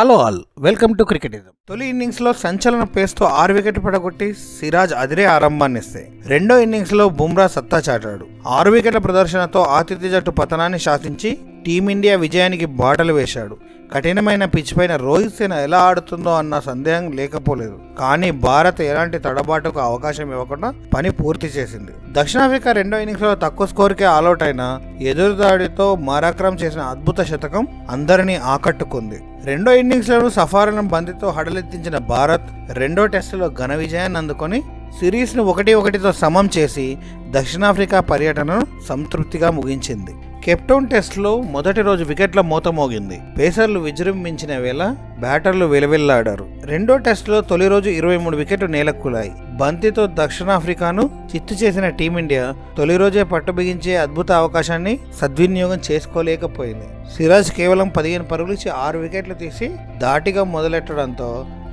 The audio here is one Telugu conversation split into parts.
Hello all welcome to Cricketism తొలి ఇన్నింగ్స్లో సంచలన పేస్తో ఆరు వికెట్లు పడగొట్టి సిరాజ్ అదిరే ఆరంభాన్నిస్తే. రెండో ఇన్నింగ్స్లో బుమ్రా సత్తా చాటాడు. ఆరు వికెట్ల ప్రదర్శనతో ఆతిథ్య జట్టు పతనాన్ని శాసించి టీమిండియా విజయానికి బాటలు వేశాడు. కఠినమైన పిచ్ పైన రోహిత్ సేన ఎలా ఆడుతుందో అన్న సందేహం లేకపోలేదు. కానీ భారత్ ఎలాంటి తడబాటుకు అవకాశం ఇవ్వకుండా పని పూర్తి చేసింది. దక్షిణాఫ్రికా రెండో ఇన్నింగ్స్లో తక్కువ స్కోర్కే ఆలౌట్ అయిన ఎదురుదాడితో మారాక్రమ్ చేసిన అద్భుత శతకం అందరినీ ఆకట్టుకుంది. రెండో ఇన్నింగ్స్ లోనూ సఫారనం బంతితో హడలెత్తించిన భారత్ రెండో టెస్టులో ఘన విజయాన్ని అందుకొని సిరీస్ను ఒకటి ఒకటితో సమం చేసి దక్షిణాఫ్రికా పర్యటనను సంతృప్తిగా ముగించింది. కెప్టౌన్ టెస్ట్లో మొదటి రోజు వికెట్ల మూత మోగింది. పేసర్లు విజృంభించిన వేళ బ్యాటర్లు వెలవెల్లాడారు. రెండో టెస్టులో తొలి రోజు ఇరవై మూడు వికెట్లు నేలక్కులాయి బంతితో దక్షిణాఫ్రికాను చిత్తు చేసిన టీమిండియా తొలి రోజే పట్టు బిగించే అద్భుత అవకాశాన్ని సద్వినియోగం చేసుకోలేకపోయింది. సిరాజ్ కేవలం పదిహేను పరుగులు ఇచ్చి ఆరు వికెట్లు తీసి దాటిగా మొదలెట్టడంతో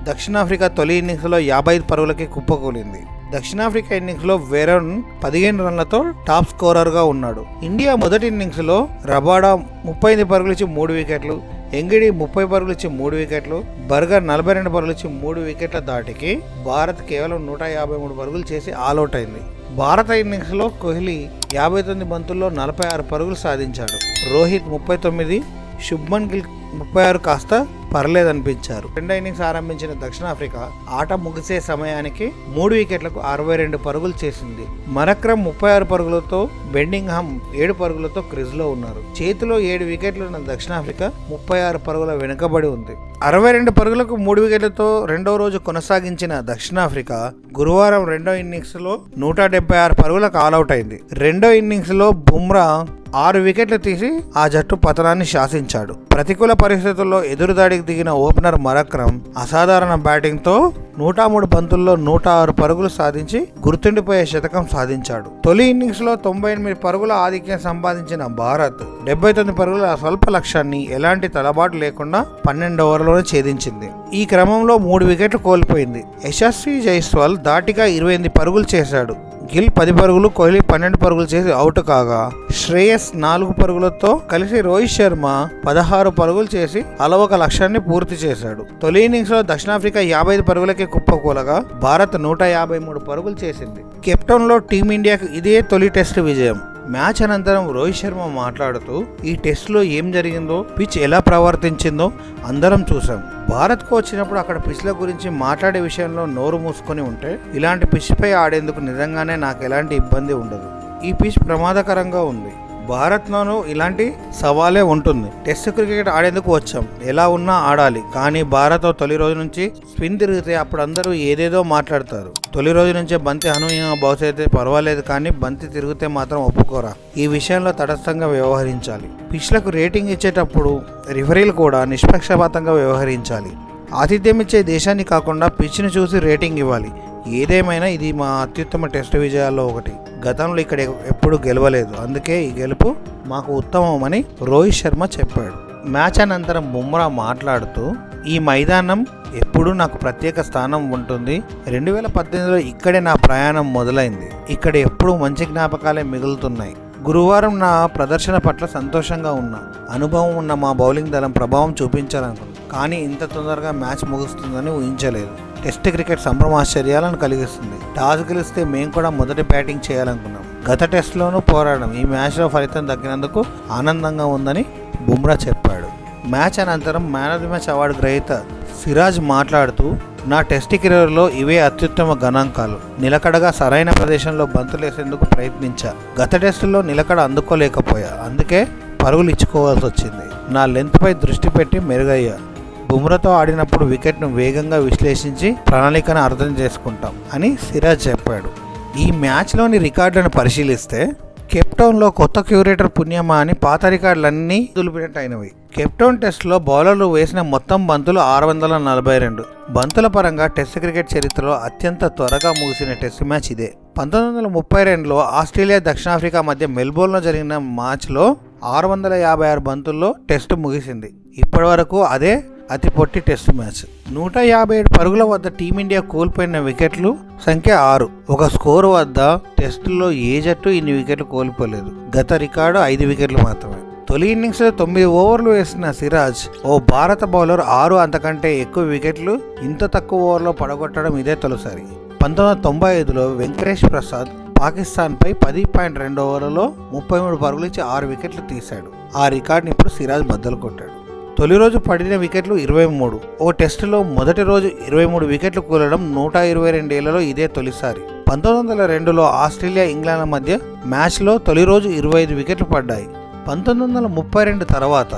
దక్షిణాఫ్రికా తొలి ఇన్నింగ్స్లో యాభై ఐదు పరుగులకి కుప్పకూలింది. దక్షిణాఫ్రికా ఇన్నింగ్స్లో వేరన్ పదిహేను రన్లతో టాప్ స్కోరర్గా ఉన్నాడు. ఇండియా మొదటి ఇన్నింగ్స్లో రబాడా ముప్పై ఐదు పరుగులు ఇచ్చి మూడు వికెట్లు ఎంగిడి ముప్పై పరుగులు ఇచ్చి మూడు వికెట్లు బర్గర్ నలభై రెండు పరుగులు ఇచ్చి మూడు వికెట్ల దాటికి భారత్ కేవలం నూట యాభై మూడు పరుగులు చేసి ఆల్అవుట్ అయింది. భారత ఇన్నింగ్స్లో కోహ్లీ యాభై తొమ్మిది బంతుల్లో నలభై ఆరు పరుగులు సాధించాడు. రోహిత్ ముప్పై తొమ్మిది శుభ్మన్ గిల్ ముప్పై ఆరు కాస్త పర్లేదనిపించారు. రెండో ఇన్నింగ్స్ ఆరంభించిన దక్షిణాఫ్రికా ఆట ముగిసే సమయానికి మూడు వికెట్లకు అరవై రెండు పరుగులు చేసింది. మరక్రమ్ ముప్పై ఆరు పరుగులతో బెండింగ్హామ్ ఏడు పరుగులతో క్రిజ్లో ఉన్నారు. చేతిలో ఏడు వికెట్లు ఉన్న దక్షిణాఫ్రికా ముప్పై ఆరు పరుగుల వెనుకబడి ఉంది. అరవై రెండు పరుగులకు మూడు వికెట్లతో రెండో రోజు కొనసాగించిన దక్షిణాఫ్రికా గురువారం రెండో ఇన్నింగ్స్లో నూట డెబ్బై ఆరు పరుగులకు ఆల్అౌట్ అయింది. రెండో ఇన్నింగ్స్లో బుమ్రా ఆరు వికెట్లు తీసి ఆ జట్టు పతనాన్ని శాసించాడు. ప్రతికూల పరిస్థితుల్లో ఎదురుదాడి ఎదురుదాడికి దిగిన ఓపెనర్ మరక్రమ్ అసాధారణ బ్యాటింగ్తో నూట మూడు బంతుల్లో నూట ఆరు పరుగులు సాధించి గుర్తుండిపోయే శతకం సాధించాడు. తొలి ఇన్నింగ్స్లో తొంభై ఎనిమిది పరుగుల ఆధిక్యం సంపాదించిన భారత్ డెబ్బై తొమ్మిది పరుగుల స్వల్ప లక్ష్యాన్ని ఎలాంటి తలబాటు లేకుండా పన్నెండు ఓవర్లోనే ఛేదించింది. ఈ క్రమంలో మూడు వికెట్లు కోల్పోయింది. యశస్వి జైస్వాల్ దాటిగా ఇరవై ఎనిమిది పరుగులు చేశాడు. గిల్ పది పరుగులు కోహ్లీ పన్నెండు పరుగులు చేసి అవుట్ కాగా శ్రేయస్ నాలుగు పరుగులతో కలిసి రోహిత్ శర్మ పదహారు పరుగులు చేసి అలవక లక్ష్యాన్ని పూర్తి చేశాడు. తొలి ఇన్నింగ్స్లో దక్షిణాఫ్రికా యాభై ఐదు పరుగులకే కుప్పకూలగా భారత్ నూట యాభై మూడు పరుగులు చేసింది. కెప్టెన్లో టీమిండియాకు ఇదే తొలి టెస్ట్ విజయం. మ్యాచ్ అనంతరం రోహిత్ శర్మ మాట్లాడుతూ ఈ టెస్ట్లో ఏం జరిగిందో పిచ్ ఎలా ప్రవర్తించిందో అందరం చూసాం భారత్కు వచ్చినప్పుడు అక్కడ పిచ్ల గురించి మాట్లాడే విషయంలో నోరు మూసుకొని ఉంటే ఇలాంటి పిచ్పై ఆడేందుకు నిజంగానే నాకు ఎలాంటి ఇబ్బంది ఉండదు. ఈ పిచ్ ప్రమాదకరంగా ఉంది. భారత్లోనూ ఇలాంటి సవాలే ఉంటుంది. టెస్ట్ క్రికెట్ ఆడేందుకు వచ్చాం. ఎలా ఉన్నా ఆడాలి. కానీ భారత్ తొలి రోజు నుంచి స్పిన్ తిరిగితే అప్పుడు అందరూ ఏదేదో మాట్లాడతారు. తొలి రోజు నుంచే బంతి అనూహ్యంగా బౌన్స్ అయితే పర్వాలేదు కానీ బంతి తిరిగితే మాత్రం ఒప్పుకోరా. ఈ విషయంలో తటస్థంగా వ్యవహరించాలి. పిచ్లకు రేటింగ్ ఇచ్చేటప్పుడు రిఫరీలు కూడా నిష్పక్షపాతంగా వ్యవహరించాలి. ఆతిథ్యం ఇచ్చే దేశాన్ని కాకుండా పిచ్ని చూసి రేటింగ్ ఇవ్వాలి. ఏదేమైనా ఇది మా అత్యుత్తమ టెస్ట్ విజయాల్లో ఒకటి. గతంలో ఇక్కడ ఎప్పుడు గెలవలేదు. అందుకే ఈ గెలుపు మాకు ఉత్తమమని రోహిత్ శర్మ చెప్పాడు. మ్యాచ్ అనంతరం బుమ్రా మాట్లాడుతూ ఈ మైదానం ఎప్పుడూ నాకు ప్రత్యేక స్థానం ఉంటుంది. రెండు వేల పద్దెనిమిదిలో ఇక్కడే నా ప్రయాణం మొదలైంది. ఇక్కడ ఎప్పుడూ మంచి జ్ఞాపకాలే మిగులుతున్నాయి. గురువారం నా ప్రదర్శన పట్ల సంతోషంగా ఉన్నా. అనుభవం ఉన్న మా బౌలింగ్ దళం ప్రభావం చూపించాలనుకున్నాను కానీ ఇంత తొందరగా మ్యాచ్ ముగుస్తుందని ఊహించలేదు. టెస్ట్ క్రికెట్ సంభ్రమాశ్చర్యాలను కలిగిస్తుంది. టాస్ గెలిస్తే మేము కూడా మొదటి బ్యాటింగ్ చేయాలనుకున్నాం. గత టెస్ట్లోనూ పోరాడడం ఈ మ్యాచ్లో ఫలితం తగ్గినందుకు ఆనందంగా ఉందని బుమ్రా చెప్పాడు. మ్యాచ్ అనంతరం man of the match award గ్రహీత సిరాజ్ మాట్లాడుతూ నా టెస్ట్ కెరీర్లో ఇవే అత్యుత్తమ గణాంకాలు. నిలకడగా సరైన ప్రదేశంలో బంతులేసేందుకు ప్రయత్నించా. గత టెస్టులో నిలకడ అందుకోలేకపోయా. అందుకే పరుగులు ఇచ్చుకోవాల్సి వచ్చింది నా లెంత్పై దృష్టి పెట్టి మెరుగయ్యా. బుమ్రతో ఆడినప్పుడు వికెట్ను వేగంగా విశ్లేషించి ప్రణాళికను అర్థం చేసుకుంటాం అని సిరాజ్ చెప్పాడు. ఈ మ్యాచ్లోని రికార్డులను పరిశీలిస్తే కెప్టౌన్లో కొత్త క్యూరేటర్ పుణ్యమా అని పాత రికార్డులన్నీ దులిపినట్టు అయినవి కెప్టౌన్ టెస్ట్లో బౌలర్లు వేసిన మొత్తం బంతులు ఆరు వందల నలభై రెండు బంతుల పరంగా టెస్ట్ క్రికెట్ చరిత్రలో అత్యంత త్వరగా ముగిసిన టెస్ట్ మ్యాచ్ ఇదే. పంతొమ్మిది వందల ముప్పై రెండులో ఆస్ట్రేలియా దక్షిణాఫ్రికా మధ్య మెల్బోర్న్లో జరిగిన మ్యాచ్లో ఆరు వందల యాభై ఆరు బంతుల్లో టెస్ట్ ముగిసింది. ఇప్పటివరకు అదే అతి పొట్టి టెస్ట్ మ్యాచ్. నూట యాభై ఏడు పరుగుల వద్ద టీమిండియా కోల్పోయిన వికెట్లు సంఖ్య ఆరు. ఒక స్కోర్ వద్ద టెస్టుల్లో ఏ జట్టు ఇన్ని వికెట్లు కోల్పోలేదు. గత రికార్డు ఐదు వికెట్లు మాత్రమే. తొలి ఇన్నింగ్స్లో తొమ్మిది ఓవర్లు వేసిన సిరాజ్ ఓ భారత బౌలర్ ఆరు అంతకంటే ఎక్కువ వికెట్లు ఇంత తక్కువ ఓవర్లో పడగొట్టడం ఇదే తొలిసారి. పంతొమ్మిది వందల తొంభై ఐదులో వెంకటేష్ ప్రసాద్ పాకిస్తాన్పై పది పాయింట్ రెండు ఓవర్లలో ముప్పై మూడు పరుగులు ఇచ్చి ఆరు వికెట్లు తీశాడు. ఆ రికార్డుని ఇప్పుడు సిరాజ్ బద్దలు కొట్టాడు. తొలి రోజు పడిన వికెట్లు ఇరవై మూడు. ఓ టెస్టులో మొదటి రోజు ఇరవై మూడు వికెట్లు కూలడం నూట ఇరవై రెండేళ్ళలో ఇదే తొలిసారి. పంతొమ్మిది వందల రెండులో ఆస్ట్రేలియా ఇంగ్లాండ్ మధ్య మ్యాచ్లో తొలి రోజు ఇరవై ఐదు వికెట్లు పడ్డాయి. పంతొమ్మిది వందల ముప్పై రెండు తర్వాత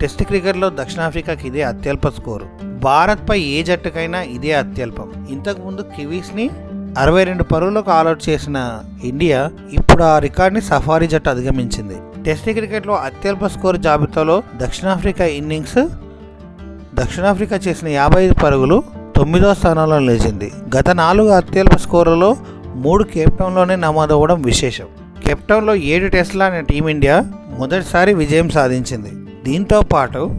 టెస్ట్ క్రికెట్లో దక్షిణాఫ్రికాకి ఇదే అత్యల్ప స్కోరు. భారత్పై ఏ జట్టుకైనా ఇదే అత్యల్పం. ఇంతకుముందు కివీస్ని అరవై రెండు పరుగులకు ఆల్అౌట్ చేసిన ఇండియా ఇప్పుడు ఆ రికార్డ్ని సఫారీ జట్టు అధిగమించింది. టెస్ట్ క్రికెట్లో అత్యల్ప స్కోర్ జాబితాలో దక్షిణాఫ్రికా ఇన్నింగ్స్ దక్షిణాఫ్రికా చేసిన యాభై ఐదు పరుగులు తొమ్మిదో స్థానంలో నిలిచింది. గత నాలుగు అత్యల్ప స్కోరులో మూడు కేప్టౌన్లోనే నమోదవ్వడం విశేషం. కెప్టౌన్లో ఏడు టెస్టుల టీమిండియా మొదటిసారి విజయం సాధించింది. దీంతో పాటు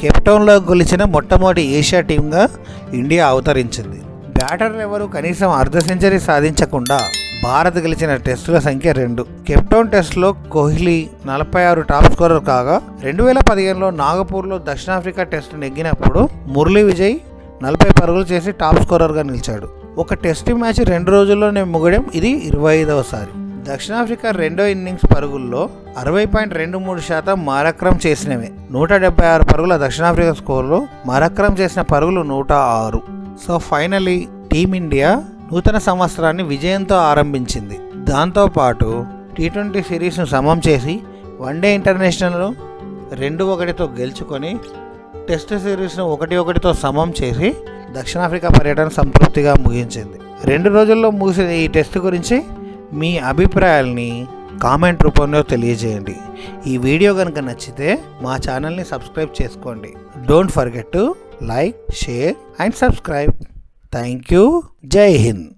కెప్టౌన్లో గెలిచిన మొట్టమొదటి ఏషియా టీంగా ఇండియా అవతరించింది. బ్యాటర్లు ఎవరు కనీసం అర్ధ సెంచరీ సాధించకుండా భారత్ గెలిచిన టెస్టుల సంఖ్య రెండు. కెప్టౌన్ టెస్ట్లో కోహ్లీ నలభై ఆరు టాప్ స్కోరర్ కాగా రెండు వేల పదిహేనులో నాగపూర్లో దక్షిణాఫ్రికా టెస్ట్ నెగ్గినప్పుడు మురళీ విజయ్ నలభై పరుగులు చేసి టాప్ స్కోరర్గా నిలిచాడు. ఒక టెస్ట్ మ్యాచ్ రెండు రోజుల్లోనే ముగడం ఇది ఇరవై ఐదవసారి దక్షిణాఫ్రికా రెండో ఇన్నింగ్స్ పరుగుల్లో అరవై పాయింట్ రెండు మూడు శాతం మారక్రమ్ చేసినవే. నూట డెబ్బై ఆరు పరుగుల దక్షిణాఫ్రికా స్కోర్లో మారక్రమ్ చేసిన పరుగులు నూట ఆరు. సో ఫైనలీ టీమిండియా నూతన సంవత్సరాన్ని విజయంతో ఆరంభించింది. దాంతోపాటు టీ ట్వంటీ సిరీస్ను సమం చేసి వన్డే ఇంటర్నేషనల్ రెండు ఒకటితో గెలుచుకొని టెస్ట్ సిరీస్ను ఒకటి ఒకటితో సమం చేసి దక్షిణాఫ్రికా పర్యటన సంతృప్తిగా ముగించింది. రెండు రోజుల్లో ముగిసిన ఈ టెస్ట్ గురించి మీ అభిప్రాయాల్ని కామెంట్ రూపంలో తెలియజేయండి. ఈ వీడియో కనుక నచ్చితే మా ఛానల్ని సబ్స్క్రైబ్ చేసుకోండి. Don't forget to like share and subscribe. Thank you Jai Hind.